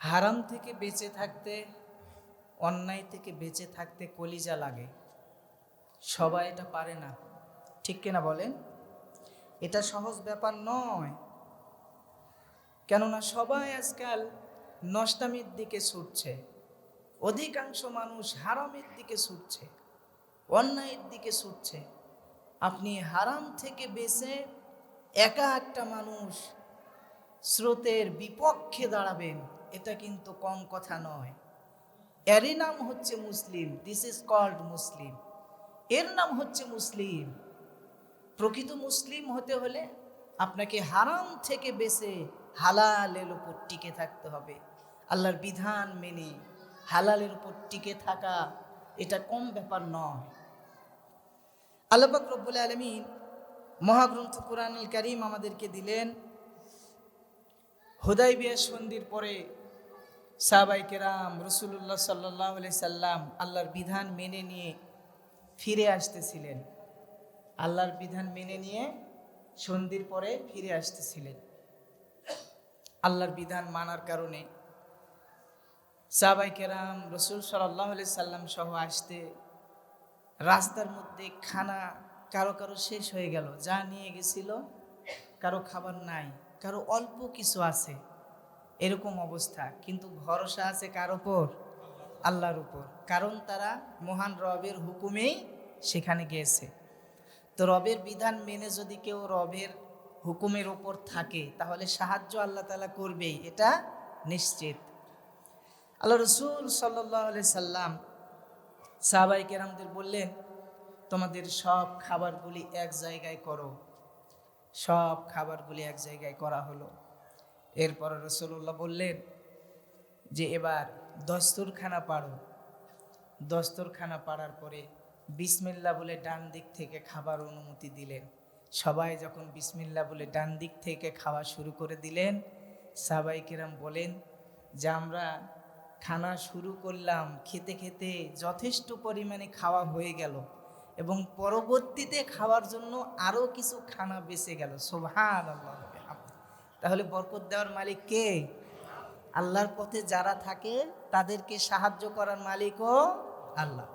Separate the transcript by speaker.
Speaker 1: হারাম থেকে বেঁচে থাকতে, অন্যায় থেকে বেঁচে থাকতে কলিজা লাগে। সবাই এটা পারে না। ঠিক কিনা বলেন? এটা সহজ ব্যাপার নয়। কেননা সবাই আজকাল নষ্টামির দিকে ছুটছে। অধিকাংশ মানুষ হারামের দিকে ছুটছে, অন্যায়ের দিকে ছুটছে। আপনি হারাম থেকে বেঁচে একা একটা মানুষ স্রোতের বিপক্ষে দাঁড়াবেন। এটা কিন্তু কম কথা নয়। এরই নাম হচ্ছে মুসলিম। দিস ইজ কল্ড মুসলিম এর নাম হচ্ছে মুসলিম। প্রকৃত মুসলিম হতে হলে আপনাকে হারাম থেকে বেঁচে হালালের উপর টিকে থাকতে হবে। আল্লাহর বিধান মেনে হালালের উপর টিকে থাকা এটা কম ব্যাপার নয়। আল্লাপাক রব্বুল আলমিন মহাগ্রন্থ কোরআনুল করিম আমাদেরকে দিলেন। হুদাই বিয়া সন্ধির পরে সাহাবাই কেরাম রসুল্লাহ সাল্লাহ আলি সাল্লাম আল্লাহর বিধান মেনে নিয়ে ফিরে আসতেছিলেন। আল্লাহর বিধান মেনে নিয়ে সন্ধির পরে ফিরে আসতেছিলেন। আল্লাহর বিধান মানার কারণে সাহাবাই কেরাম, রসুল সাল্লাহ আলি সাল্লাম সহ আসতে রাস্তার মধ্যে খানা কারও কারও শেষ হয়ে গেল। যা নিয়ে গেছিল, কারও খাবার নাই, কারও অল্প কিছু আছে। এরকম অবস্থা। কিন্তু ভরসা আছে কার ওপর আল্লাহর উপর। কারণ তারা মহান রবের হুকুমেই সেখানে গিয়েছে। তো রবের বিধান মেনে যদি কেউ রবের হুকুমের ওপর থাকে, তাহলে সাহায্য আল্লাহ তালা করবেই। এটা নিশ্চিত। আল্লাহ রসুল সাল্লাহ সাল্লাম সাহাবাই কেরামদের বললেন, তোমাদের সব খাবারগুলি এক জায়গায় করো। সব খাবারগুলি এক জায়গায় করা হলো। এরপর রসুল্লাহ বললেন যে, এবার দস্তরখানা পাড়ো। দস্তরখানা পাড়ার পরে বিসমিল্লা বলে ডান দিক থেকে খাবার অনুমতি দিলেন। সবাই যখন বিসমিল্লা বলে ডান দিক থেকে খাওয়া শুরু করে দিলেন সাবাই কিরাম বলেন, যে, আমরা খানা শুরু করলাম, খেতে খেতে যথেষ্ট পরিমাণে খাওয়া হয়ে গেল এবং পরবর্তীতে খাওয়ার জন্য আরও কিছু খানা বেঁচে গেল। সোভান আল্লাহ তাহলে বরকত দেওয়ার মালিক কে? আল্লাহর পথে যারা থাকে তাদেরকে সাহায্য করার মালিকও আল্লাহ।